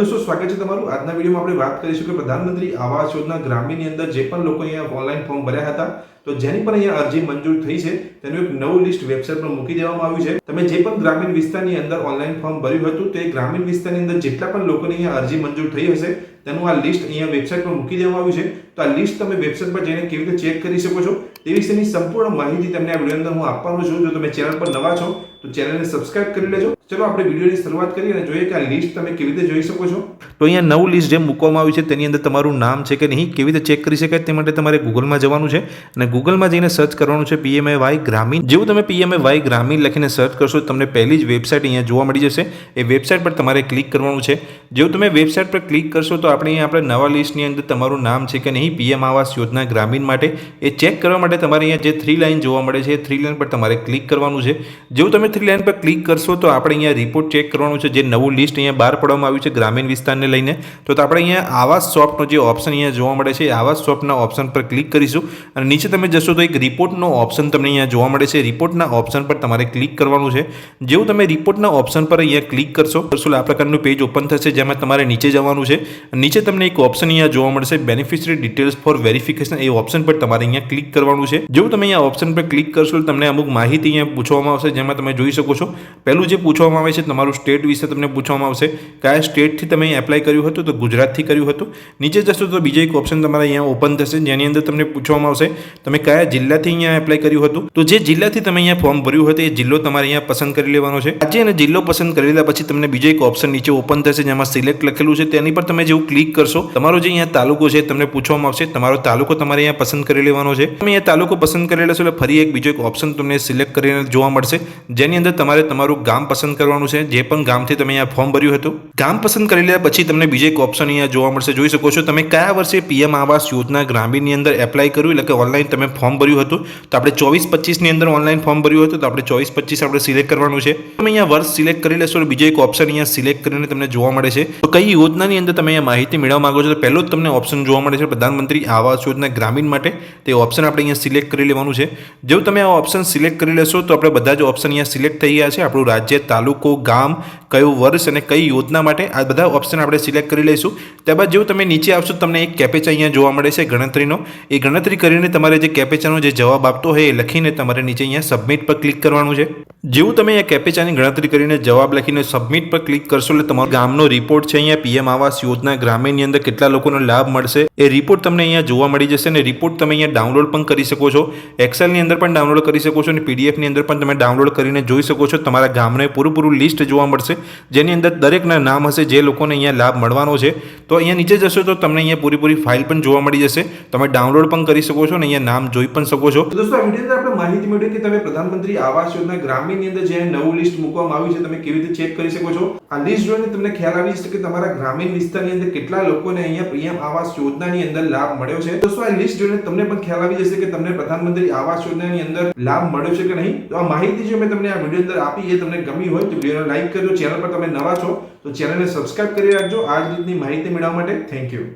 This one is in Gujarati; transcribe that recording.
દોસ્તો, સ્વાગત છે તમારું. આજના વિડીયોમાં આપણે વાત કરીશું કે પ્રધાનમંત્રી આવાસ યોજના ગ્રામીણની અંદર જે પણ લોકો અહીંયા ઓનલાઈન ફોર્મ ભર્યા હતા, તો જેની પણ અહીંયા અરજી મંજૂર થઈ છે, તેનું એક નવું લિસ્ટ વેબસાઇટ પર મૂકી દેવામાં આવ્યું છે. તમે જે પણ ગ્રામીણ વિસ્તારની અંદર ઓનલાઈન ફોર્મ ભર્યું હતું, તે ગ્રામીણ વિસ્તારની અંદર જેટલા પણ લોકોની અહીંયા અરજી મંજૂર થઈ હશે તેનું આ લિસ્ટ અહીંયા વેબસાઇટ પર મૂકી દેવામાં આવ્યું છે. તો આ લિસ્ટ તમે વેબસાઇટ પર જઈને કેવી રીતે ચેક કરી શકો છો? તે વિશેની સંપૂર્ણ માહિતી તમને આ વીડિયો અંદર હું આપવાનો છું. જો તમે ચેનલ પર નવા છો, તો ચેનલને સબસ્ક્રાઇબ કરી લેજો. ચલો આપણે વિડીયોની શરૂઆત કરીએ અને જોઈએ કે આ લિસ્ટ તમે કેવી રીતે જોઈ શકો છો. તો અહીંયા નવું લિસ્ટ જે મૂકવામાં આવ્યું છે, તેની અંદર તમારું નામ છે કે નહીં, કેવી રીતે ચેક કરી શકાય તે માટે તમારે ગૂગલમાં જવાનું છે. અને ગૂગલમાં જઈને સર્ચ કરવાનું છે પીએમએ વાય ગ્રામીણ. જેવું તમે પીએમએ વાય ગ્રામીણ લખીને સર્ચ કરશો, તમને પહેલી જ વેબસાઇટ અહીંયા જોવા મળી જશે. એ વેબસાઇટ પર તમારે ક્લિક કરવાનું છે. જેવું તમે વેબસાઇટ પર ક્લિક કરશો, તો આપણે અહીંયા આપણે નવા લિસ્ટની અંદર તમારું નામ છે કે નહીં, પીએમ આવાસ યોજના ગ્રામીણ માટે એ ચેક કરવા માટે તમારે અહીંયા જે થ્રી લાઇન જોવા મળે છે થ્રી લાઇન પર તમારે ક્લિક કરવાનું છે. જેવું તમે થ્રી લાઇન પર ક્લિક કરશો તો આપણે અહીંયા રિપોર્ટ ચેક કરવાનું છે, જે નવું લિસ્ટ અહીંયા બહાર પાડવામાં આવ્યું છે ગ્રામીણ વિસ્તારને લઈને. તો આપણે અહીંયા આવાસ શોપનો જે ઓપ્શન અહીંયા જોવા મળે છે, એ આવાસ શોપના ઓપ્શન પર ક્લિક કરીશું. અને નીચે તમે જશો તો એક રિપોર્ટનો ઓપ્શન તમને અહીંયા જોવા મળે છે. રિપોર્ટના ઓપ્શન પર તમારે ક્લિક કરવાનું છે. જેવું તમે રિપોર્ટના ઓપ્શન પર અહીંયા ક્લિક કરશો આ પ્રકારનું પેજ ઓપન થશે, જેમાં તમારે નીચે જવાનું છે. નીચે તમને એક ઓપ્શન અહીંયા જોવા મળશે બેનિફિશરી ડિટેલ્સ ફોર વેરિફિકેશન એ ઓપ્શન પર તમારે અહીંયા ક્લિક કરવાનું છે. જો તમે અહીંયા ઓપ્શન પર ક્લિક કરશો તમને અમુક માહિતી અહીંયા પૂછવામાં આવશે, જેમાં તમે જોઈ શકો છો. પહેલું જે પૂછવામાં આવે છે, તમારું સ્ટેટ વિશે તમને પૂછવામાં આવશે કયા સ્ટેટથી તમે એપ્લાય કર્યું હતું તો ગુજરાતથી કર્યું હતું. નીચે જશો તો બીજો એક ઓપ્શન તમારે અહીંયા ઓપન થશે, જેની અંદર તમને પૂછવામાં આવશે, તમે કયા જિલ્લાથી અહીંયા એપ્લાય કર્યું હતું. તો જે જિલ્લાથી તમે અહીંયા ફોર્મ ભર્યું હતું, એ જિલ્લો તમારે અહીંયા પસંદ કરી લેવાનો છે. આજે અને જિલ્લો પસંદ કરી લીધા પછી તમને બીજો એક ઓપ્શન નીચે ઓપન થશે, જેમાં સિલેક્ટ લખેલું છે. તેની પર તમે જેવું ક્લિક કરશો. તમારો જે અહીંયા તાલુકો છે તમને પૂછવામાં આવશે. તમારો તાલુકો તમારે અહીંયા પસંદ કરી લેવાનો છે. તમે અહીંયા તાલુકો પસંદ કરી લેશો એટલે ફરી એક બીજો એક ઓપ્શન તમને સિલેક્ટ કરીને જોવા મળશે. જેની અંદર તમારે તમારું ગામ પસંદ કરવાનું છે. જે પણ ગામથી તમે અહીંયા ફોર્મ ભર્યું હતું. ગામ પસંદ કરી લીધા પછી તમને બીજો એક ઓપ્શન અહીંયા જોવા મળશે. જોઈ શકો છો, તમે કયા વર્ષે પીએમ આવાસ યોજના ગ્રામીણની અંદર એપ્લાય કર્યું? એટલે કે ઓનલાઈન તમે ફોર્મ ભર્યું હતું. તો આપણે ચોવીસ પચીસની અંદર ઓનલાઈન ફોર્મ ભર્યું હતું. તો આપણે ચોવીસ પચીસ આપણે સિલેક્ટ કરવાનું છે. તમે અહીંયા વર્ષ સિલેક્ટ કરી લેશો બીજો એક ઓપ્શન અહીંયા સિલેક્ટ કરીને તમને જોવા મળે છે. તો કઈ યોજનાની અંદર તમે અહીંયા માહિતી મેળવવા માગો છો, તો પહેલો જ તમને ઓપ્શન જોવા મળે છે, પ્રધાનમંત્રી આવાસ યોજના ગ્રામીણ માટે. તે ઓપ્શન આપણે અહીંયા સિલેક્ટ કરી લેવાનું છે. જેવું તમે આ ઓપ્શન સિલેક્ટ કરી લેશો, તો આપણે બધા જ ઓપ્શન અહીંયા સિલેક્ટ થઈ ગયા છે. આપણું રાજ્ય, તાલુકો, ગામ, કયું વર્ષ અને કઈ યોજના માટે આ બધા ઓપ્શન આપણે સિલેક્ટ કરી લઈશું. ત્યારબાદ જેવું તમે નીચે આવશો તમને એક કેપેચા અહીંયા જોવા મળે છે, ગણતરીનો. એ ગણતરી કરીને તમારે જે કેપેચાનો જે જવાબ આપતો હોય એ લખીને તમારે નીચે અહીંયા સબમિટ પર ક્લિક કરવાનું છે. જેવું તમે અહીંયા કેપેચાની ગણતરી કરીને જવાબ લખીને સબમિટ પર ક્લિક કરશો એટલે તમારો ગામનો રિપોર્ટ છે અહીંયા પીએમ આવાસ યોજના ગ્રામીણની અંદર કેટલા લોકોનો લાભ મળશે એ રિપોર્ટ તમને અહીંયા જોવા મળી જશે અને રિપોર્ટ તમે અહીંયા ડાઉનલોડ પણ કરી શકો છો. એક્સેલની અંદર પણ ડાઉનલોડ કરી શકો છો અને પીડીએફની અંદર પણ તમે ડાઉનલોડ કરીને જોઈ શકો છો. તમારા ગામને પૂરું લિસ્ટ જોવા મળશે. જેની અંદર દરેકના નામ હશે, જે લોકોને અહીંયા લાભ મળવાનો છે. તો અહીંયા નીચે જશો તો તમને અહીંયા પૂરીપૂરી ફાઇલ પણ જોવા મળી જશે. તમે ડાઉનલોડ પણ કરી શકો છો અને અહીંયા નામ જોઈ પણ શકો છો. દોસ્તો આ વીડિયો માહિતી મળી કે તમે પ્રધાનમંત્રી આવાસ યોજના ગ્રામીણની અંદર જે નવું લિસ્ટ મૂકવામાં આવ્યું છે, તમે કેવી રીતે ચેક કરી શકો છો? આ લિસ્ટ જોઈને તમને ખ્યાલ આવી જશે કે તમારા ગ્રામીણ વિસ્તારની અંદર કેટલા લોકોને અહીંયા પીએમ આવાસ યોજનાની અંદર લાભ મળ્યો છે. દોસ્તો, આ લિસ્ટ જોઈને તમને પણ ખ્યાલ આવી જશે કે તમને પ્રધાનમંત્રી આવાસ યોજનાની અંદર લાભ મળ્યો છે કે નહીં? તો આ માહિતી જે મેં તમને આ વીડિયો અંદર આપી એ તમને ગમી હોય તો વિડીયોને લાઈક કરજો. ચેનલ પર તમે નવા છો તો ચેનલને સબસ્ક્રાઇબ કરી રાખજો. આ રીતની માહિતી મેળવવા માટે થેન્ક યુ